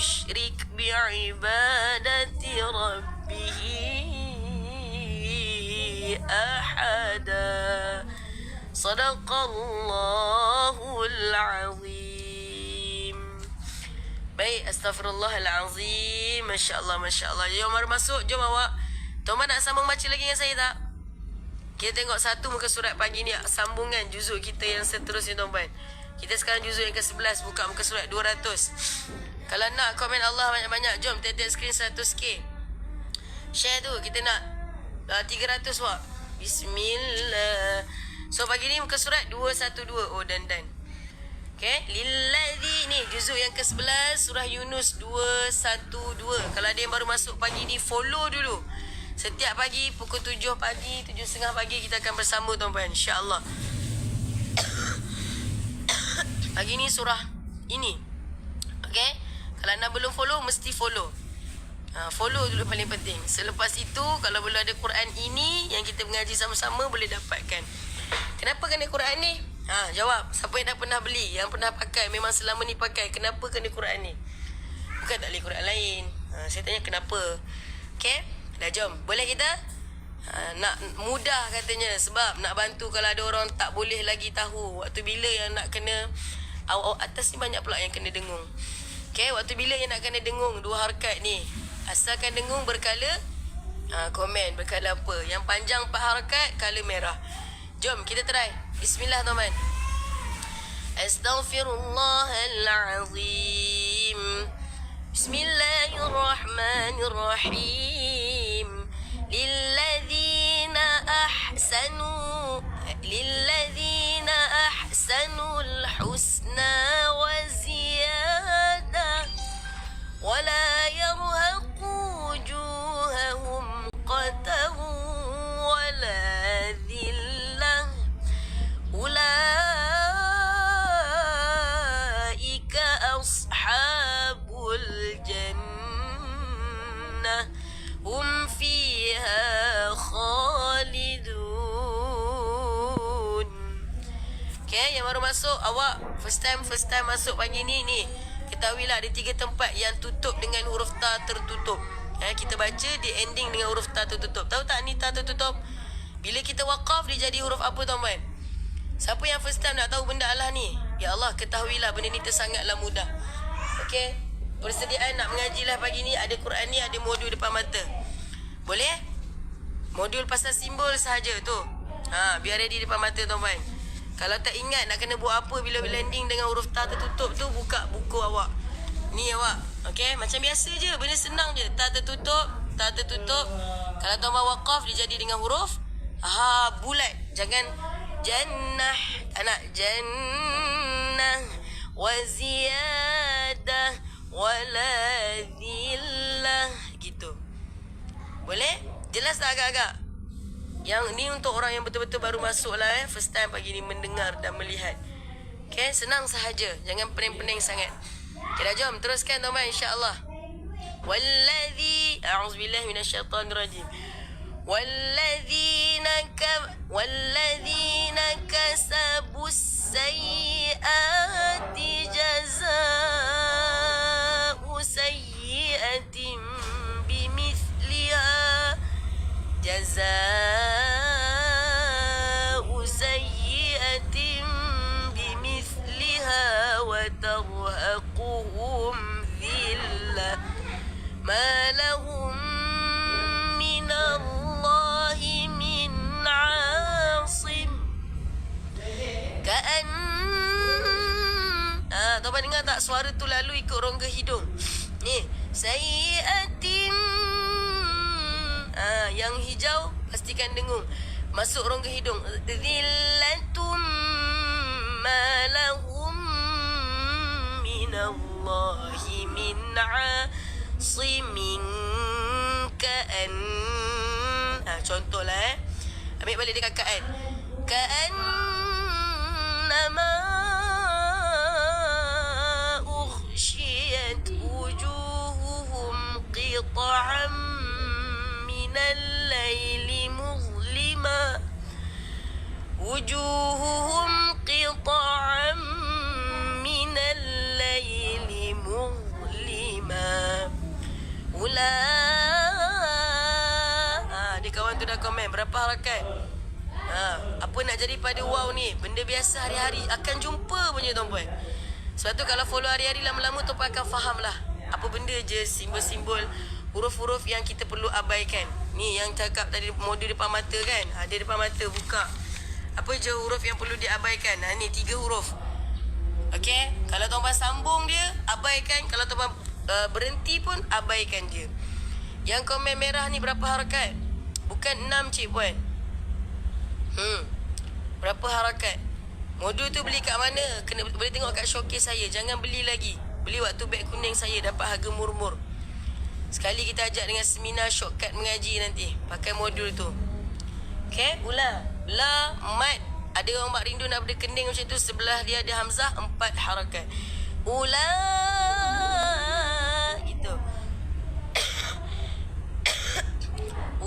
يشرك بعبادة ربه أحدا صدق الله العظيم Baik, astagfirullahalazim. Masya-Allah, masya-Allah. Jom mari masuk, jom awak. Tuan nak sambung baca lagi dengan saya tak? Kita tengok satu muka surat pagi ni sambungan juzuk kita yang seterusnya tuan-tuan. Kita sekarang juzuk yang ke-11 buka muka surat 200. kalau nak komen Allah banyak-banyak, jom tap-tap skrin 100k. Share tu, kita nak uh, 300 wak. Bismillah. So pagi ni muka surat 212. Oh dan dan. Okay. Lilladhi ni juzuk yang ke-11 surah Yunus 212. Kalau ada yang baru masuk pagi ni follow dulu. Setiap pagi pukul 7 pagi, 7.30 pagi kita akan bersama tuan-tuan insya-Allah. pagi ni surah ini. Okay. Kalau nak belum follow mesti follow. Ha, follow dulu paling penting. Selepas itu kalau belum ada Quran ini yang kita mengaji sama-sama boleh dapatkan. Kenapa kena Quran ni? Ha, jawab. Siapa yang dah pernah beli, yang pernah pakai, memang selama ni pakai, kenapa kena Quran ni? Bukan tak boleh Quran lain. Ha, saya tanya kenapa. Okay? Dah jom. Boleh kita? Ha, nak mudah katanya sebab nak bantu kalau ada orang tak boleh lagi tahu waktu bila yang nak kena awak atas ni banyak pula yang kena dengung. Okay, waktu bila yang nak kena dengung dua harkat ni? Asalkan dengung berkala ha, komen berkala apa? Yang panjang empat harkat kala merah. Jom kita try. Bismillah teman. Astaghfirullahalazim. Bismillahirrahmanirrahim. Lilladzina ahsanu lilladzina ahsanul husna baru masuk awak first time first time masuk pagi ni ni. Ketahuilah ada tiga tempat yang tutup dengan huruf ta tertutup. Eh, kita baca di ending dengan huruf ta tertutup. Tahu tak ni ta tertutup? Bila kita wakaf dia jadi huruf apa tuan-tuan? Siapa yang first time nak tahu benda Allah ni? Ya Allah, ketahuilah benda ni tersangatlah mudah. Okey. Persediaan nak mengaji lah pagi ni ada Quran ni ada modul depan mata. Boleh? Modul pasal simbol sahaja tu. Ha, biar ready depan mata tuan-tuan. Kalau tak ingat nak kena buat apa bila landing dengan huruf ta tertutup tu buka buku awak. Ni awak. Okey, macam biasa je, benda senang je. Ta tertutup, ta tertutup. Kalau tuan mau wakaf dia jadi dengan huruf ha bulat. Jangan jannah anak jannah wa ziyadah wala dhillah gitu. Boleh? Jelas tak agak-agak? Yang ni untuk orang yang betul-betul baru masuk lah eh. First time pagi ni mendengar dan melihat. Okay, senang sahaja. Jangan pening-pening sangat. Okay, dah jom. Teruskan tuan-tuan insyaAllah. Walladhi... A'udzubillah minasyaitanirajim. والذين ك والذين كسبوا السيئات جزاء سيئة بمثلها وترهقهم ذلة ما لهم من الله من عاصم كأن Ah, tuan dengar tak suara tu lalu ikut rongga hidung. Ni, sayiatin. yang hijau pastikan dengung. Masuk rongga hidung. Zillatum ma lahum minallahi min asimin ka'an. Ah, contohlah eh. Ambil balik dia kakak kan. Ka'an berapa harakat? Ha, apa nak jadi pada wow ni? Benda biasa hari-hari akan jumpa punya tuan-puan. Sebab tu kalau follow hari-hari lama-lama tuan-puan akan faham lah. Apa benda je simbol-simbol huruf-huruf yang kita perlu abaikan. Ni yang cakap tadi modul depan mata kan? Ada depan mata buka. Apa je huruf yang perlu diabaikan? Ha, ni tiga huruf. Okey, kalau tuan-puan sambung dia, abaikan. Kalau tuan-puan uh, berhenti pun, abaikan dia. Yang komen merah ni berapa harakat? Bukan enam cik puan. Hmm. Berapa harakat? Modul tu beli kat mana? Kena boleh tengok kat showcase saya. Jangan beli lagi. Beli waktu beg kuning saya dapat harga murmur. Sekali kita ajak dengan seminar shortcut mengaji nanti. Pakai modul tu. Okay, ulang. La, mat. Ada orang mak rindu nak benda kening macam tu. Sebelah dia ada Hamzah. Empat harakat. Ulang.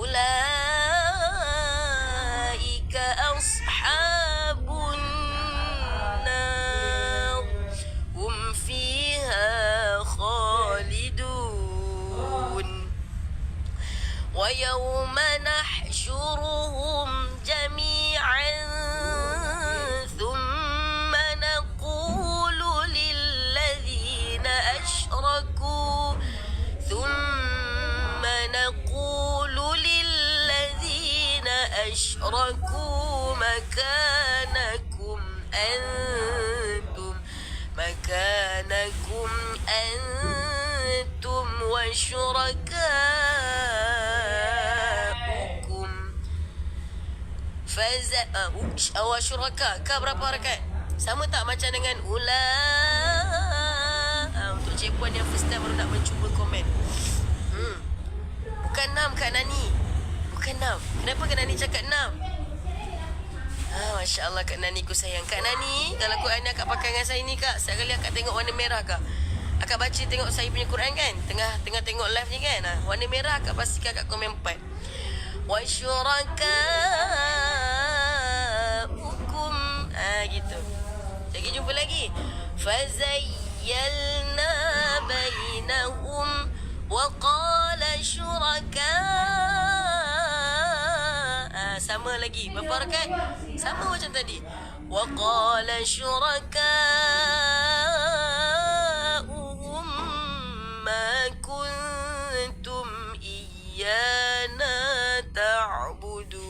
أولئك أصحاب النار. هم فيها خالدون. ويوم نحشرهم أشركوا مكانكم أنتم مكانكم أنتم وشركاؤكم Faza uh, awal syuraka Ka berapa harakat? Sama tak macam dengan Ula uh, Untuk cik puan yang first time baru nak mencuba komen hmm. Bukan enam Kak Nani bukan enam? Kenapa Kak Nani cakap enam? Ah, Masya Allah Kak Nani ku sayang. Kak Nani Kalau Quran ni akak pakai dengan saya ni kak. Setiap kali akak tengok warna merah kak. Akak baca tengok saya punya Quran kan? Tengah tengah tengok live ni kan? Ah, Warna merah akak pastikan akak komen empat. Wa syuraka Hukum ah, Gitu. Jadi jumpa lagi. Fazayyalna Bainahum Wa qala syurakaa sama lagi. Berapa rakaat? Sama macam tadi. Wa qala syuraka'uhum ma kuntum iyyana ta'budun.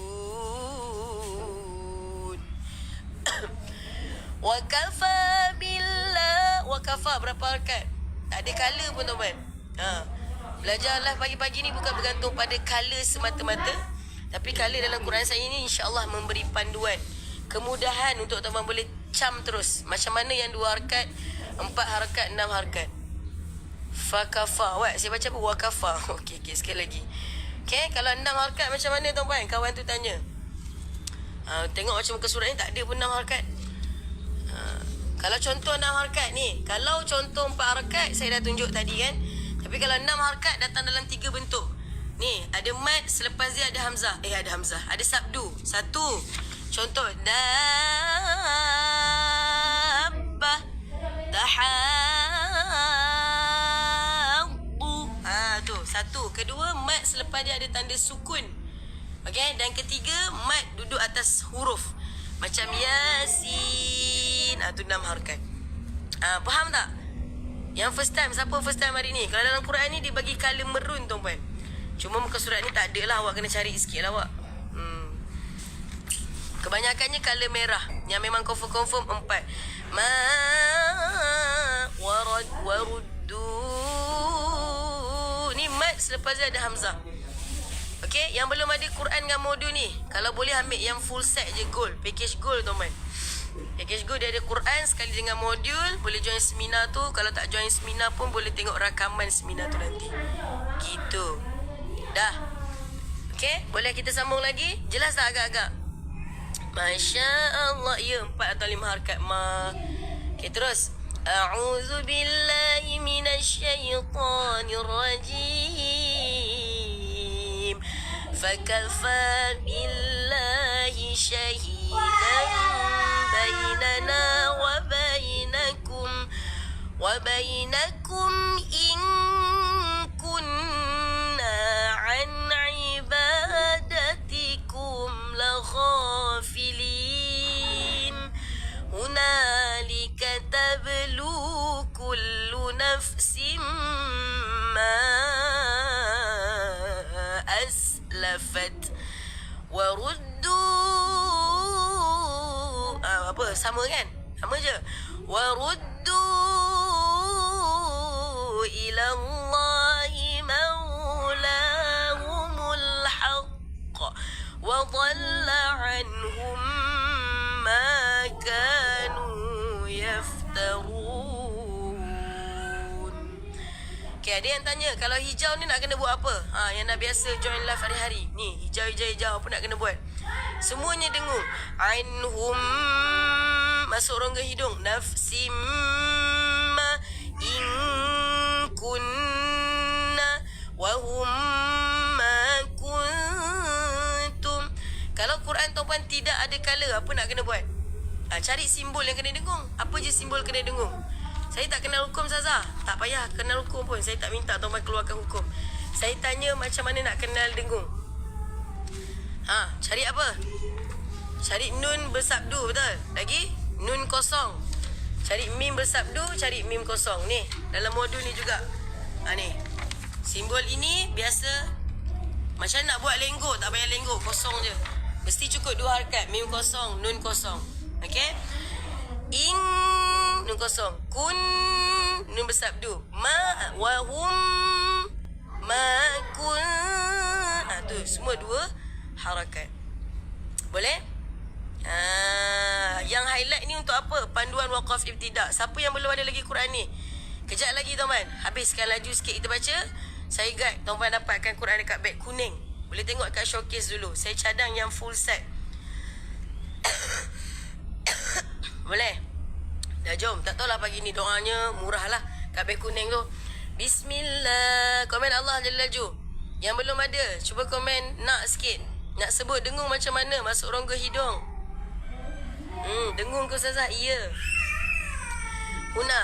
Wa kafa billah wa kafa berapa rakaat? Tak ada kala pun tuan-tuan ha. Belajarlah pagi-pagi ni bukan bergantung pada color semata-mata. Tapi color dalam Quran saya ni insyaAllah memberi panduan Kemudahan untuk tuan-tuan boleh cam terus Macam mana yang dua harkat Empat harkat, enam harkat Fakafa Wait, saya baca apa? Wakafa Okey, okey, sekali lagi Okay, kalau enam harkat macam mana tuan-tuan? Kawan tu tanya ha, Tengok macam muka surat ni tak ada pun enam harkat Ha, kalau contoh enam harkat ni, kalau contoh empat harkat saya dah tunjuk tadi kan. Tapi kalau enam harkat datang dalam tiga bentuk. Ni, ada mat selepas dia ada hamzah. Eh ada hamzah. Ada sabdu. Satu. Contoh dabbah tahabbu. Ha tu, satu. Kedua mat selepas dia ada tanda sukun. Okey, dan ketiga mat duduk atas huruf. Macam Yasin. Ah, tu enam harakat. Ah, faham tak? Yang first time, siapa first time hari ni? Kalau dalam Quran ni dia bagi color merun tuan-puan. Cuma muka surat ni tak ada lah. Awak kena cari sikit lah awak. Hmm. Kebanyakannya color merah. Yang memang confirm-confirm empat. Ma warad waruddu. Ni mat selepas dia ada Hamzah. Okay, yang belum ada Quran dengan modul ni, kalau boleh ambil yang full set je gold, package gold tuan-tuan. Package gold dia ada Quran sekali dengan modul, boleh join seminar tu. Kalau tak join seminar pun boleh tengok rakaman seminar tu nanti. Gitu. Dah. Okey, boleh kita sambung lagi? Jelas tak agak-agak? Masya Allah, ya empat atau lima harkat ma. Okey, terus. A'udzu billahi minasy syaithanir rajim. Fakalfa billahi syahidan bainana wa bainakum wa bainakum in نفس ما أسلفت وردوا ah, apa sama kan sama je وردوا ada yang tanya kalau hijau ni nak kena buat apa? Ha, yang dah biasa join live hari-hari. Ni, hijau hijau hijau apa nak kena buat? Semuanya dengung. Anhum masuk rongga hidung. Nafsim in kunna wa hum kuntum. Kalau Quran tuan tidak ada color, apa nak kena buat? Ha, cari simbol yang kena dengung. Apa je simbol kena dengung? Saya tak kenal hukum Saza. Tak payah kenal hukum pun. Saya tak minta tuan keluarkan hukum. Saya tanya macam mana nak kenal dengung. Ha, cari apa? Cari nun bersabdu betul? Lagi? Nun kosong. Cari mim bersabdu, cari mim kosong. Ni, dalam modul ni juga. Ha ni. Simbol ini biasa macam nak buat lenggo, tak payah lenggo, kosong je. Mesti cukup dua harakat, mim kosong, nun kosong. Okey? In nun kosong. Kun nun bersabdu. Ma wa hum ma kun. Ah tu semua dua harakat. Boleh? Ah, yang highlight ni untuk apa? Panduan waqaf ibtidak. Siapa yang belum ada lagi Quran ni? Kejap lagi tuan-tuan. Habiskan laju sikit kita baca. Saya guide tuan-tuan dapatkan Quran dekat beg kuning. Boleh tengok kat showcase dulu. Saya cadang yang full set. Boleh? Dah jom. Tak tahulah pagi ni doanya murah lah. Kat beg kuning tu. Bismillah. Komen Allah Jalla Ju. Yang belum ada, cuba komen nak sikit. Nak sebut dengung macam mana masuk rongga hidung. Hmm, dengung ke Ustazah? Ya. Huna.